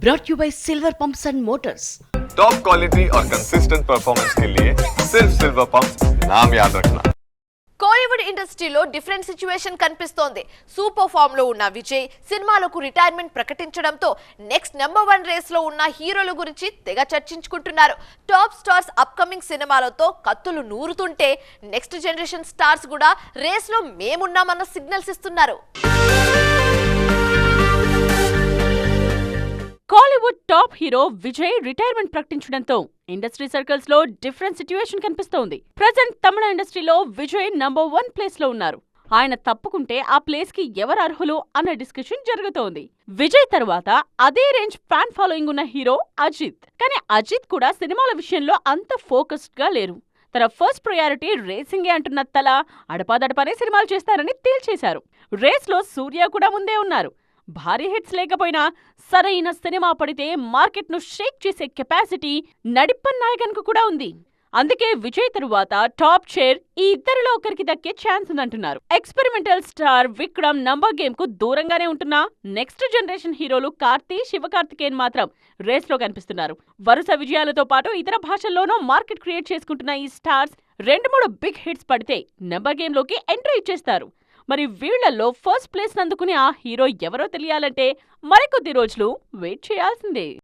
brought you by Silver Pumps and Motors. Top quality और consistent performance के लिए सिर्फ सिल्वर पंप नाम याद रखना కోలీవుడ్ ఇండస్ట్రీలో డిఫరెంట్ సిచ్యువేషన్ కనిపిస్తోంది సూపర్ ఫామ్ లో ఉన్న విజయ్ సినిమాలకు రిటైర్మెంట్ ప్రకటించడంతో నెక్స్ట్ నెంబర్ వన్ రేస్ లో ఉన్న హీరోల గురించి తెగ చర్చించుకుంటున్నారు టాప్ స్టార్స్ అప్కమింగ్ సినిమాలతో కత్తులు నూరుతుంటే నెక్స్ట్ జనరేషన్ స్టార్స్ కూడా రేస్ లో మేమున్నామన్న సిగ్నల్స్ ఇస్తున్నారు టాప్ హీరో విజయ్ రిటైర్మెంట్ ప్రకటించడంతో ఇండస్ట్రీ సర్కిల్స్లో డిఫరెంట్ సిచ్యువేషన్ కనిపిస్తోంది. ప్రజెంట్ తమిళ ఇండస్ట్రీలో విజయ్ నంబర్ వన్ ప్లేస్లో ఉన్నారు. ఆయన తప్పుకుంటే ఆ ప్లేస్కి ఎవరు అర్హులు అన్న డిస్కషన్ జరుగుతోంది. విజయ్ తర్వాత అదే రేంజ్ ఫ్యాన్ ఫాలోయింగ్ ఉన్న హీరో అజిత్. కానీ అజిత్ కూడా సినిమాల విషయంలో అంత ఫోకస్డ్గా లేరు. తన ఫస్ట్ ప్రయారిటీ రేసింగే అంటున్న తల అడపాదడపానే సినిమాలు చేస్తారని తేల్చేశారు. రేస్లో సూర్య కూడా ముందే ఉన్నారు. భారీ హిట్స్ లేకపోయినా సరైన సినిమా పడితే మార్కెట్ను షేక్ చేసే కెపాసిటీ నడిప్పన్ నాయకన్కు కూడా ఉంది. అందుకే విజయ్ తరువాత టాప్ చైర్ ఈ ఇద్దరిలో ఒకరికి దక్కే ఛాన్స్ ఉందంటున్నారు. ఎక్స్పెరిమెంటల్ స్టార్ విక్రమ్ నంబర్ గేమ్కు దూరంగానే ఉంటున్న. నెక్స్ట్ జనరేషన్ హీరోలు కార్తీ శివకార్తికేయన్ మాత్రం రేస్లో కనిపిస్తున్నారు. వరుస విజయాలతో పాటు ఇతర భాషల్లోనూ మార్కెట్ క్రియేట్ చేసుకుంటున్న ఈ స్టార్స్ రెండు మూడు బిగ్ హిట్స్ పడితే నెంబర్ గేమ్లోకి ఎంట్రీ ఇచ్చేస్తారు. మరి వీళ్ళలో ఫస్ట్ ప్లేస్ అందుకునే ఆ హీరో ఎవరో తెలియాలంటే మరికొద్ది రోజులు వెయిట్ చేయాల్సిందే.